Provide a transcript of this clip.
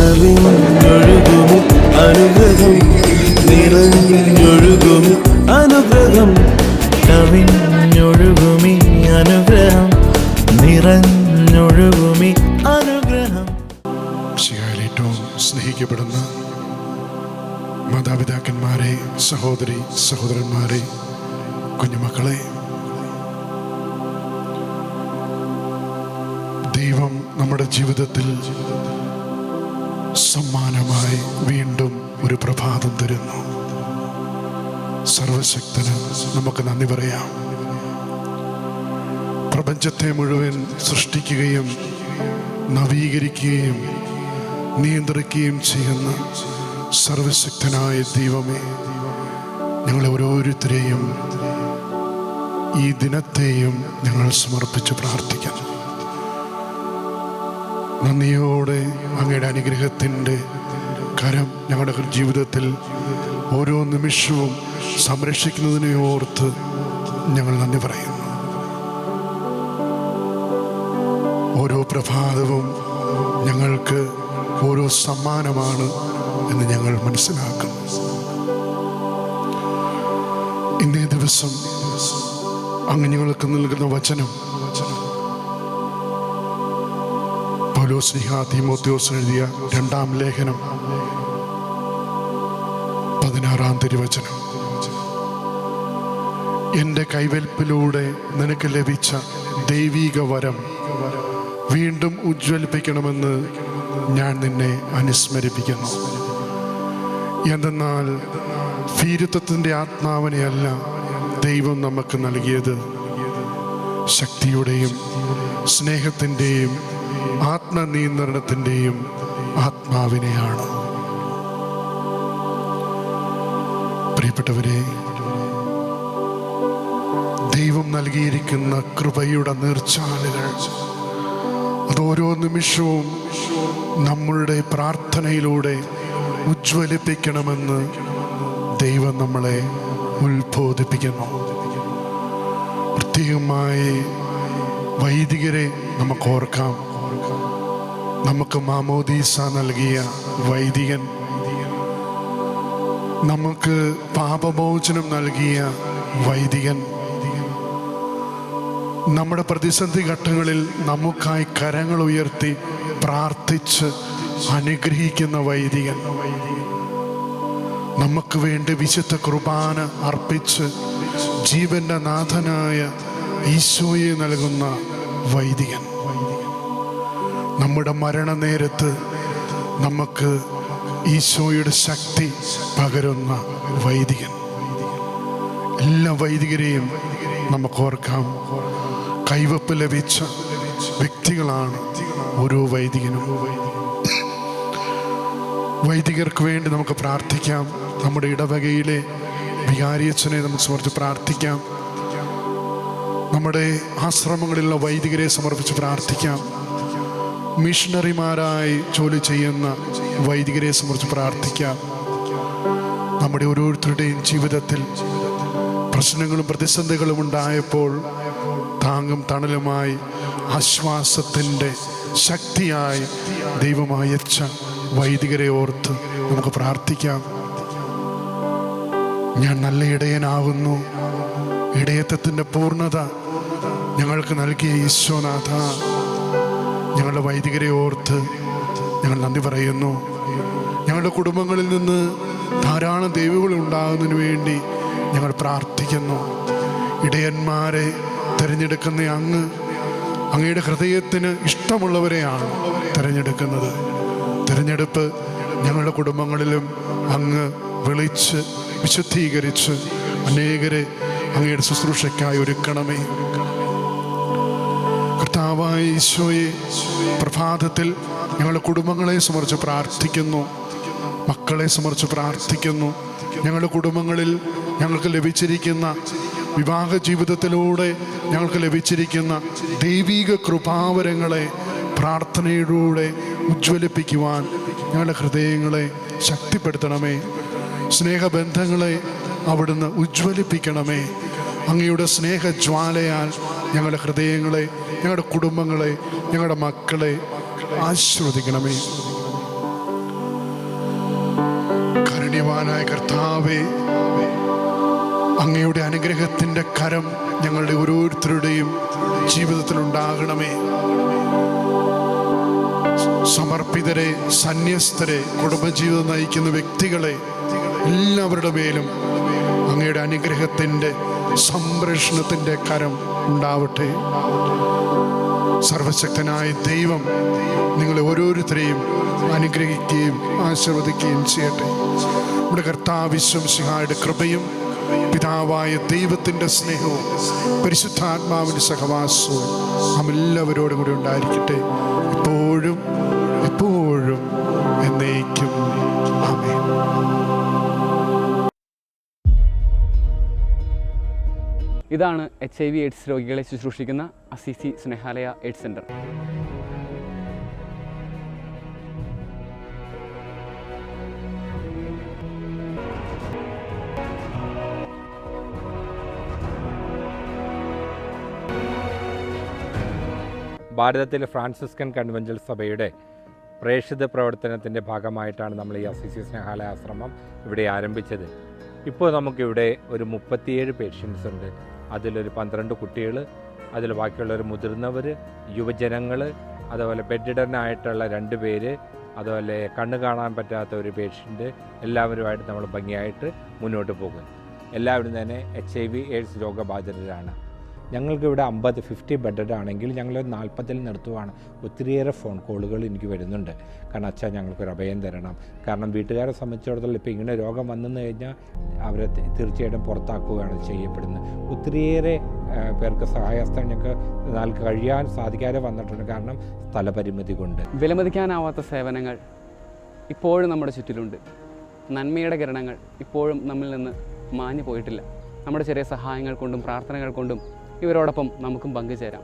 കവിഞ്ഞൊഴുകുമി അനുഗ്രഹം നിറഞ്ഞൊഴുകും അനുഗ്രഹം കവിഞ്ഞൊഴുകുമി അനുഗ്രഹം നിറഞ്ഞൊഴുകുമി അനുഗ്രഹം. ഏറ്റവും സ്നേഹിക്കപ്പെടുന്ന മാതാപിതാക്കന്മാരെ സഹോദരി സഹോദരന്മാരെ കുഞ്ഞുമക്കളെ ദൈവം നമ്മുടെ ജീവിതത്തിൽ സമ്മാനമായി വീണ്ടും ഒരു പ്രഭാതം തരുന്നു. സർവശക്തന് നമുക്ക് നന്ദി പറയാം. പ്രപഞ്ചത്തെ മുഴുവൻ സൃഷ്ടിക്കുകയും നവീകരിക്കുകയും നിയന്ത്രിക്കുകയും ചെയ്യുന്ന സർവശക്തനായ ദൈവമേ ഞങ്ങളെ ഓരോരുത്തരെയും ഈ ദിനത്തെയും ഞങ്ങൾ സമർപ്പിച്ച് പ്രാർത്ഥിക്കുന്നു. നന്ദിയോടെ അങ്ങയുടെ അനുഗ്രഹത്തിന്റെ കരം ഞങ്ങളുടെ ജീവിതത്തിൽ ഓരോ നിമിഷവും സംരക്ഷിക്കുന്നതിനെ ഓർത്ത് ഞങ്ങൾ നന്ദി പറയുന്നു. ഓരോ പ്രഭാതവും ഞങ്ങൾക്ക് ഓരോ സമ്മാനമാണ് എന്ന് ഞങ്ങൾ മനസ്സിലാക്കുന്നു. ഇന്നേ ദിവസം അങ്ങ് ഞങ്ങൾക്ക് നൽകുന്ന വചനം പൗലോസ്ലിഹ തീമോത്യോസ് എഴുതിയ രണ്ടാം ലേഖനം. പതിനാറാം തിരുവചനം. എന്റെ കൈവൽപ്പിലൂടെ നിനക്ക് ലഭിച്ച ദൈവീക വരം വീണ്ടും ഉജ്ജ്വലിപ്പിക്കണമെന്ന് ഞാൻ നിന്നെ അനുസ്മരിപ്പിക്കുന്നു. എന്തെന്നാൽ ഭീരുത്വത്തിന്റെ ആത്മാവിനെയല്ല ദൈവം നമുക്ക് നൽകിയത്. ശക്തിയുടെയും സ്നേഹത്തിന്റെയും ആത്മനിയന്ത്രണത്തിന്റെയും ആത്മാവിനെയാണ്. പ്രിയപ്പെട്ടവരെ ദൈവം നൽകിയിരിക്കുന്ന കൃപയുടെ നീർച്ചാലുകൾ അതോരോ നിമിഷവും നമ്മളുടെ പ്രാർത്ഥനയിലൂടെ ഉജ്ജ്വലിപ്പിക്കണമെന്ന് ദൈവം നമ്മളെ ഉത്ബോധിപ്പിക്കുന്നു. പ്രത്യേകമായി വൈദികരെ നമുക്ക് ഓർക്കാം. നമുക്ക് മാമോദീസ നൽകിയ വൈദികൻ. നമുക്ക് പാപമോചനം നൽകിയ വൈദികൻ. നമ്മുടെ പ്രതിസന്ധി ഘട്ടങ്ങളിൽ നമുക്കായി കരങ്ങൾ ഉയർത്തി പ്രാർത്ഥിച്ച് അനുഗ്രഹിക്കുന്ന വൈദികൻ. നമുക്ക് വേണ്ടി വിശുദ്ധ കുർബാന അർപ്പിച്ച് ജീവന്റെ നാഥനായ ഈശോയെ നൽകുന്ന വൈദികൻ. നമ്മുടെ മരണനേരത്ത് നമുക്ക് ഈശോയുടെ ശക്തി പകരുന്ന വൈദികൻ. എല്ലാ വൈദികരെയും നമുക്ക് ഓർക്കാം. കൈവപ്പ് ലഭിച്ച വ്യക്തികളാണ് ഓരോ വൈദികനും. വൈദികർക്ക് വേണ്ടി നമുക്ക് പ്രാർത്ഥിക്കാം. നമ്മുടെ ഇടവകയിലെ വികാരിയച്ഛനെ നമുക്ക് സമർപ്പിച്ച് പ്രാർത്ഥിക്കാം. നമ്മുടെ ആശ്രമങ്ങളിലുള്ള വൈദികരെ സമർപ്പിച്ച് പ്രാർത്ഥിക്കാം. മിഷണറിമാരായി ജോലി ചെയ്യുന്ന വൈദികരെ സംബന്ധിച്ച് പ്രാർത്ഥിക്കാം. നമ്മുടെ ഓരോരുത്തരുടെയും ജീവിതത്തിൽ പ്രശ്നങ്ങളും പ്രതിസന്ധികളും ഉണ്ടായപ്പോൾ താങ്ങും തണലുമായി ആശ്വാസത്തിന്റെ ശക്തിയായി ദൈവമായ അയച്ച വൈദികരെ ഓർത്ത് നമുക്ക് പ്രാർത്ഥിക്കാം. ഞാൻ നല്ല ഇടയനാവുന്നു. ഇടയത്വത്തിന്റെ പൂർണത ഞങ്ങൾക്ക് നൽകിയ ഈശോനാഥ ഞങ്ങളുടെ വൈദികരെ ഓർത്ത് ഞങ്ങൾ നന്ദി പറയുന്നു. ഞങ്ങളുടെ കുടുംബങ്ങളിൽ നിന്ന് ധാരാളം ദൈവങ്ങൾ ഉണ്ടാകുന്നതിന് വേണ്ടി ഞങ്ങൾ പ്രാർത്ഥിക്കുന്നു. ഇടയന്മാരെ തിരഞ്ഞെടുക്കുന്ന അങ്ങ് അങ്ങയുടെ ഹൃദയത്തിന് ഇഷ്ടമുള്ളവരെയാണ് തിരഞ്ഞെടുക്കുന്നത്. തിരഞ്ഞെടുപ്പ് ഞങ്ങളുടെ കുടുംബങ്ങളിലും അങ്ങ് വിളിച്ച് വിശുദ്ധീകരിച്ച് അനേകരെ അങ്ങയുടെ ശുശ്രൂഷയ്ക്കായി ഒരുക്കണമേ. കർത്താവായ ഈശോയെ പ്രഭാതത്തിൽ ഞങ്ങളുടെ കുടുംബങ്ങളെ സമർച്ച് പ്രാർത്ഥിക്കുന്നു. മക്കളെ സമർച്ച് പ്രാർത്ഥിക്കുന്നു. ഞങ്ങളുടെ കുടുംബങ്ങളിൽ ഞങ്ങൾക്ക് ലഭിച്ചിരിക്കുന്ന വിവാഹ ജീവിതത്തിലൂടെ ഞങ്ങൾക്ക് ലഭിച്ചിരിക്കുന്ന ദൈവീക കൃപാവരങ്ങളെ പ്രാർത്ഥനയിലൂടെ ഉജ്ജ്വലിപ്പിക്കുവാൻ ഞങ്ങളുടെ ഹൃദയങ്ങളെ ശക്തിപ്പെടുത്തണമേ. സ്നേഹബന്ധങ്ങളെ അവിടുന്ന് ഉജ്ജ്വലിപ്പിക്കണമേ. അങ്ങയുടെ സ്നേഹജ്വാലയാൽ ഞങ്ങളുടെ ഹൃദയങ്ങളെ ഞങ്ങളുടെ കുടുംബങ്ങളെ ഞങ്ങളുടെ മക്കളെ ആശ്രവദിക്കണമേ. കാരുണ്യവാനായ കർത്താവേ അങ്ങയുടെ അനുഗ്രഹത്തിന്റെ കരം ഞങ്ങളുടെ ഓരോരുത്തരുടെയും ജീവിതത്തിൽ ഉണ്ടാകണമേ. സമർപ്പിതരെ സന്യസ്തരെ കുടുംബജീവിതം നയിക്കുന്ന വ്യക്തികളെ എല്ലാവരുടെ മേലും അങ്ങയുടെ അനുഗ്രഹത്തിന്റെ സംരക്ഷണത്തിന്റെ കരം ഉണ്ടാവട്ടെ. സർവശക്തനായ ദൈവം നിങ്ങളെ ഓരോരുത്തരെയും അനുഗ്രഹിക്കുകയും ആശീർവദിക്കുകയും ചെയ്യട്ടെ. നമ്മുടെ കർത്താവിശ്വം സിഹായുടെ കൃപയും പിതാവായ ദൈവത്തിന്റെ സ്നേഹവും പരിശുദ്ധാത്മാവിന്റെ സഹവാസവും നാം എല്ലാവരോടും കൂടി ഉണ്ടായിരിക്കട്ടെ. ഇപ്പോഴും ഇതാണ് എച്ച് ഐ വി എയ്ഡ്സ് രോഗികളെ ശുശ്രൂഷിക്കുന്ന അസിസി സ്നേഹാലയ എയ്ഡ്സ് സെന്റർ ഭാരതത്തിലെ ഫ്രാൻസിസ്കൻ കൺവെൻഷൻ സഭയുടെ പ്രേക്ഷിത പ്രവർത്തനത്തിന്റെ ഭാഗമായിട്ടാണ് നമ്മൾ ഈ അസിസി സ്നേഹാലയ ആശ്രമം ഇവിടെ ആരംഭിച്ചത്. ഇപ്പോൾ നമുക്കിവിടെ ഒരു മുപ്പത്തിയേഴ് പേഷ്യൻസ് ഉണ്ട്. അതിലൊരു പന്ത്രണ്ട് കുട്ടികൾ അതിൽ ബാക്കിയുള്ളവർ മുതിർന്നവർ യുവജനങ്ങൾ അതുപോലെ ബെഡിഡനായിട്ടുള്ള രണ്ട് പേര് അതുപോലെ കണ്ണ് കാണാൻ പറ്റാത്ത ഒരു പേഷ്യന്റ് എല്ലാവരുമായിട്ട് നമ്മൾ ഭംഗിയായിട്ട് മുന്നോട്ട് പോകും എല്ലാവരും തന്നെ എച്ച് ഐ വി എയ്ഡ്സ് രോഗബാധിതരാണ്. ഞങ്ങൾക്ക് ഇവിടെ അമ്പത് ഫിഫ്റ്റി ബെഡഡ് ആണെങ്കിൽ ഞങ്ങൾ നാൽപ്പതിൽ നിർത്തുവാണ്. ഒത്തിരിയേറെ ഫോൺ കോളുകൾ എനിക്ക് വരുന്നുണ്ട്. കാരണം അച്ഛാ ഞങ്ങൾക്കൊരു അഭയം തരണം. കാരണം വീട്ടുകാരെ സംബന്ധിച്ചിടത്തോളം ഇപ്പോൾ ഇങ്ങനെ രോഗം വന്നെന്ന് കഴിഞ്ഞാൽ അവരെ തീർച്ചയായിട്ടും പുറത്താക്കുകയാണ് ചെയ്യപ്പെടുന്നത്. ഒത്തിരിയേറെ പേർക്ക് സഹായഹസ്തം ഞങ്ങൾക്ക് എന്നാൽ കഴിയാൻ സാധിക്കാതെ വന്നിട്ടുണ്ട്. കാരണം സ്ഥലപരിമിതി കൊണ്ട്. വിലമതിക്കാനാവാത്ത സേവനങ്ങൾ ഇപ്പോഴും നമ്മുടെ ചുറ്റിലുണ്ട്. നന്മയുടെ കിരണങ്ങൾ ഇപ്പോഴും നമ്മിൽ നിന്ന് മാഞ്ഞു പോയിട്ടില്ല നമ്മുടെ ചെറിയ സഹായങ്ങൾ കൊണ്ടും പ്രാർത്ഥനകൾ കൊണ്ടും ഇവരോടൊപ്പം നമുക്കും പങ്കുചേരാം.